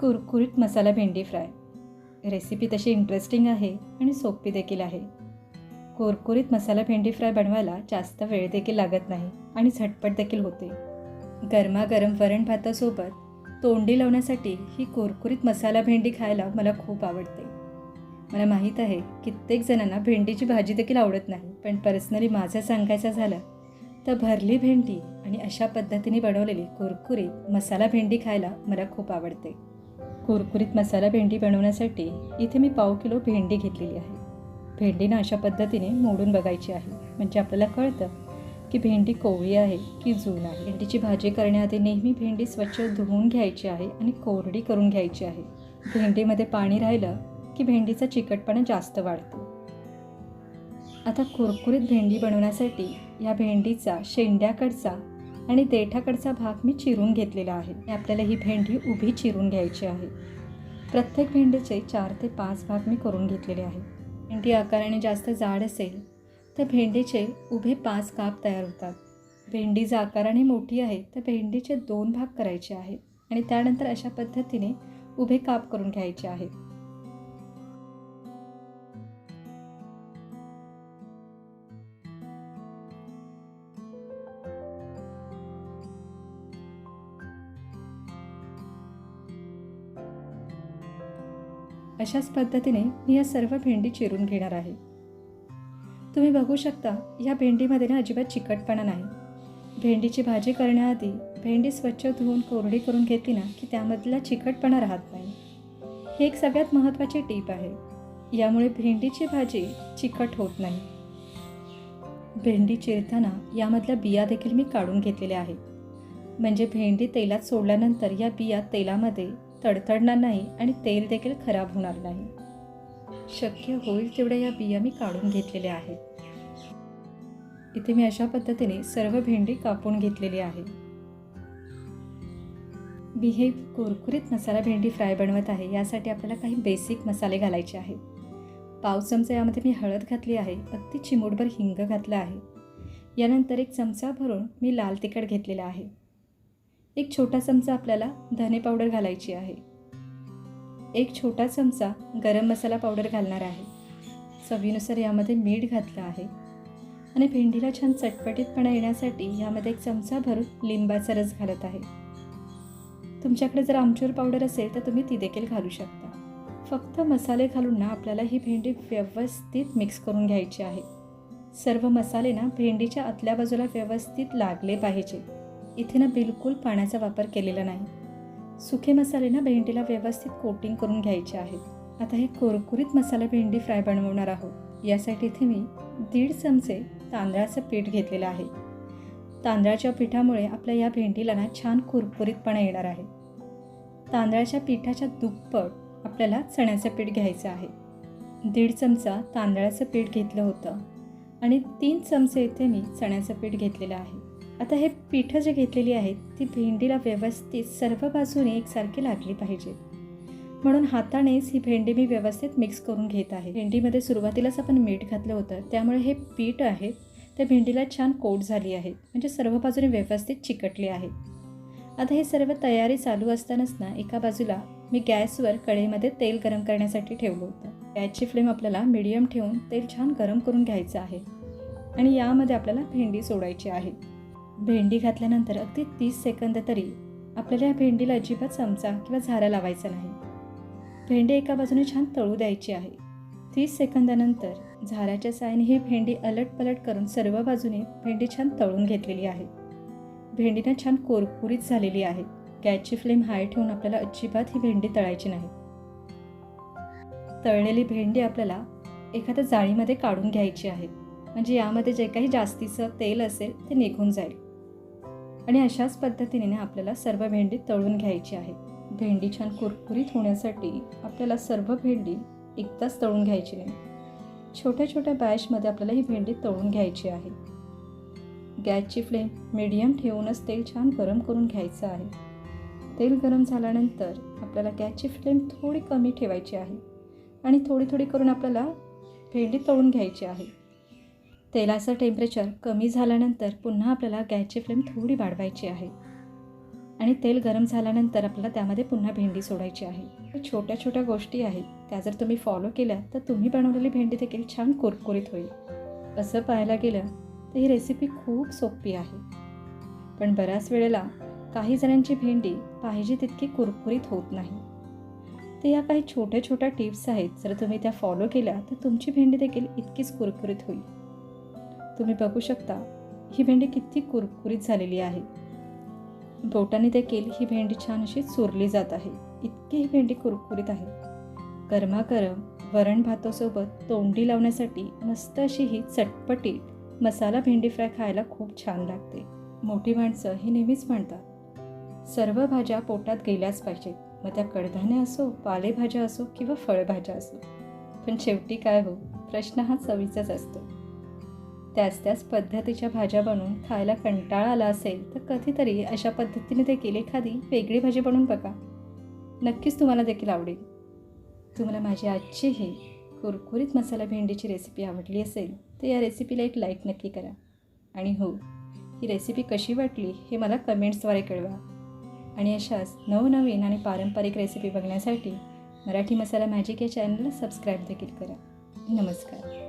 कुरकुरीत मसाला भेंडी fry. Recipe तशी इंटरेस्टिंग आहे आणि सोपी देखील आहे. कुरकुरीत मसाला भेंडी फ्राय बनवायला जास्त वेळ देखील लागत नाही आणि झटपट देखील होते. गरमागरम वरण भातासोबत तोंडी लावण्यासाठी ही कुरकुरीत मसाला भेंडी खायला मला खूप आवडते. मला माहीत आहे कित्येक जणांना भेंडीची भाजी देखील आवडत नाही पण पर्सनली माझं सांगायचं झालं तर भरली भेंडी आणि अशा पद्धतीने बनवलेली कुरकुरीत मसाला भेंडी खायला मला खूप आवडते. कुरकुरीत मसाला भेंडी बनवण्यासाठी इथे मी पाव किलो भेंडी घेतलेली आहे. भेंडीनं अशा पद्धतीने मोडून बघायची आहे. म्हणजे आपल्याला कळतं की भेंडी कोवळी आहे की जून आहे. भेंडीची भाजी करण्याआधी नेहमी भेंडी स्वच्छ धुवून घ्यायची आहे आणि कोरडी करून घ्यायची आहे. भेंडीमध्ये पाणी राहिलं की भेंडीचा चिकटपणा जास्त वाढतो. आता कुरकुरीत भेंडी बनवण्यासाठी या भेंडीचा शेंड्याकडचा आणि देठाकडचा भाग मी चिरून घेतलेला आहे. आणि आपल्याला ही भेंडी उभी चिरून घ्यायची आहे. प्रत्येक भेंडीचे चार ते पाच भाग मी करून घेतलेले आहे. भेंडी आकाराने जास्त जाड असेल तर भेंडीचे उभे पाच काप तयार होतात. भेंडी जर आकाराने मोठी आहे तर भेंडीचे दोन भाग करायचे आहेत आणि त्यानंतर अशा पद्धतीने उभे काप करून घ्यायचे आहेत. अशाच पद्धतीने मी या सर्व भेंडी चिरून घेणार आहे. तुम्ही बघू शकता या भेंडीमध्ये ना अजिबात चिकटपणा नाही. भेंडीची भाजी करण्याआधी भेंडी स्वच्छ धुवून कोरडी करून घेतली ना की त्यामधला चिकटपणा राहत नाही. ही एक सगळ्यात महत्त्वाची टीप आहे. यामुळे भेंडीची भाजी चिकट होत नाही. भेंडी चिरताना यामधल्या बिया देखील मी काढून घेतलेल्या आहेत. म्हणजे भेंडी तेलात सोडल्यानंतर या बिया तेलामध्ये तडतडणार नाही आणि तेल देखील खराब होणार नाही. शक्य होईल तेवढ्या या बिया मी काढून घेतलेल्या आहेत. इथे मी अशा पद्धतीने सर्व भेंडी कापून घेतलेली आहे. मी हे कुरकुरीत मसाला भेंडी फ्राय बनवत आहे यासाठी आपल्याला काही बेसिक मसाले घालायचे आहेत. पाव चमचा यामध्ये मी हळद घातली आहे अगदी चिमूटभर हिंग घातलं आहे. यानंतर एक चमचा भरून मी लाल तिखट घेतलेला आहे. एक छोटा चमचा आपल्याला धने पावडर घालायची आहे. एक छोटा चमचा गरम मसाला पावडर घालणार आहे. चवीनुसार यामध्ये मीठ घातलं आहे. आणि भेंडीला छान चटपटीतपणा येण्यासाठी यामध्ये एक चमचा भरून लिंबाचा रस घालत आहे. तुमच्याकडे जर आमचूर पावडर असेल तर तुम्ही ती देखील घालू शकता. फक्त मसाले घालून ना आपल्याला ही भेंडी व्यवस्थित मिक्स करून घ्यायची आहे. सर्व मसाले ना भेंडीच्या आतल्या बाजूला व्यवस्थित लागले पाहिजे इथे ना बिलकुल पाण्याचा वापर केलेला नाही. सुखे मसाले ना भेंडीला व्यवस्थित कोटिंग करून घ्यायचे आहेत. आता हे कुरकुरीत मसाला भेंडी फ्राय बनवणार आहोत. यासाठी इथे मी दीड चमचे तांदळाचं पीठ घेतलेलं आहे. तांदळाच्या पिठामुळे आपल्या या भेंडीला ना छान कुरकुरीतपणा येणार आहे. तांदळाच्या पिठाच्या दुप्पट आपल्याला चण्याचं पीठ घ्यायचं आहे. दीड चमचा तांदळाचं पीठ घेतलं होतं. आणि तीन चमचे इथे मी चण्याचं पीठ घेतलेलं आहे. आता हे पीठं जे घेतलेली आहेत ती भेंडीला व्यवस्थित सर्व बाजूने एकसारखी लागली पाहिजे. म्हणून हातानेच ही भेंडी मी व्यवस्थित मिक्स करून घेत आहे. भेंडीमध्ये सुरुवातीलाच आपण मीठ घातलं होतं त्यामुळे हे पीठ आहे त्या भेंडीला छान कोट झाली आहे म्हणजे सर्व बाजूने व्यवस्थित चिकटली आहे. आता हे सर्व तयारी चालू असतानाच ना एका बाजूला मी गॅसवर कढईमध्ये तेल गरम करण्यासाठी ठेवलं होतं. गॅसची फ्लेम आपल्याला मिडियम ठेवून तेल छान गरम करून घ्यायचं आहे. आणि यामध्ये आपल्याला भेंडी सोडायची आहे. भेंडी घातल्यानंतर अगदी तीस सेकंद तरी आपल्याला या भेंडीला अजिबात चमचा किंवा झारा लावायचा नाही. भेंडी एका बाजूने छान तळू द्यायची आहे. तीस सेकंदानंतर झाऱ्याच्या सायने ही भेंडी अलट पलट करून सर्व बाजूने भेंडी छान तळून घेतलेली आहे. भेंडीनं छान कोरकुरीत झालेली आहे. गॅसची फ्लेम हाय ठेवून आपल्याला अजिबात ही भेंडी तळायची नाही. तळलेली भेंडी आपल्याला एखाद्या जाळीमध्ये काढून घ्यायची आहे. म्हणजे यामध्ये जे काही जास्तीचं तेल असेल ते निघून जाईल. आणि अशाच पद्धतीने ना आपल्याला सर्व भेंडी तळून घ्यायची आहे भेंडी छान कुरकुरीत होण्यासाठी आपल्याला सर्व भेंडी एकदाच तळून घ्यायची नाही छोट्या छोट्या बॅचमध्ये आपल्याला ही भेंडी तळून घ्यायची आहे. गॅसची फ्लेम मिडियम ठेवूनच तेल छान गरम करून घ्यायचं आहे. तेल गरम झाल्यानंतर आपल्याला गॅसची फ्लेम थोडी कमी ठेवायची आहे. आणि थोडी थोडी करून आपल्याला भेंडी तळून घ्यायची आहे. तेलाचं टेम्परेचर कमी झाल्यानंतर पुन्हा आपल्याला गॅसची फ्लेम थोडी वाढवायची आहे. आणि तेल गरम झाल्यानंतर आपल्याला त्यामध्ये पुन्हा भेंडी सोडायची आहे. छोट्या छोट्या गोष्टी आहेत. त्या जर तुम्ही फॉलो केल्या तर तुम्ही बनवलेली भेंडी देखील छान कुरकुरीत होईल. असं पाहायला गेलं तर ही रेसिपी खूप सोपी आहे. पण बऱ्याच वेळेला काही जणांची भेंडी पाहिजे तितकी कुरकुरीत होत नाही. तर या काही छोट्या छोट्या टिप्स आहेत. जर तुम्ही त्या फॉलो केल्या तर तुमची भेंडी देखील इतकीच कुरकुरीत होईल. तुम्ही बघू शकता ही भेंडी किती कुरकुरीत झालेली आहे. बोटाने देखील ही भेंडी छान अशी चुरली जात आहे. इतकी ही भेंडी कुरकुरीत आहे. गरमागरम वरण भातासोबत तोंडी लावण्यासाठी मस्त अशी ही चटपटीत मसाला भेंडी फ्राय खायला खूप छान लागते. मोठी माणसं ही नेहमीच म्हणतात सर्व भाज्या पोटात गेल्याच पाहिजेत. मग त्या कडधान्य असो पालेभाज्या असो किंवा फळभाज्या असो. पण शेवटी काय हो प्रश्न हा चवीचाच असतो. त्याच त्याच पद्धतीच्या भाज्या बनवून खायला कंटाळा आला असेल तर कधीतरी अशा पद्धतीने देखील एखादी वेगळी भाजी बनवून बघा. नक्कीच तुम्हाला देखील आवडेल. तुम्हाला माझी आजची ही कुरकुरीत मसाला भेंडीची रेसिपी आवडली असेल तर या रेसिपीला एक लाईक नक्की करा. आणि हो ही रेसिपी कशी वाटली हे मला कमेंट्सद्वारे कळवा. आणि अशाच नवनवीन आणि पारंपरिक रेसिपी बघण्यासाठी मराठी मसाला मॅजिक या चॅनलला सबस्क्राईब देखील करा. नमस्कार.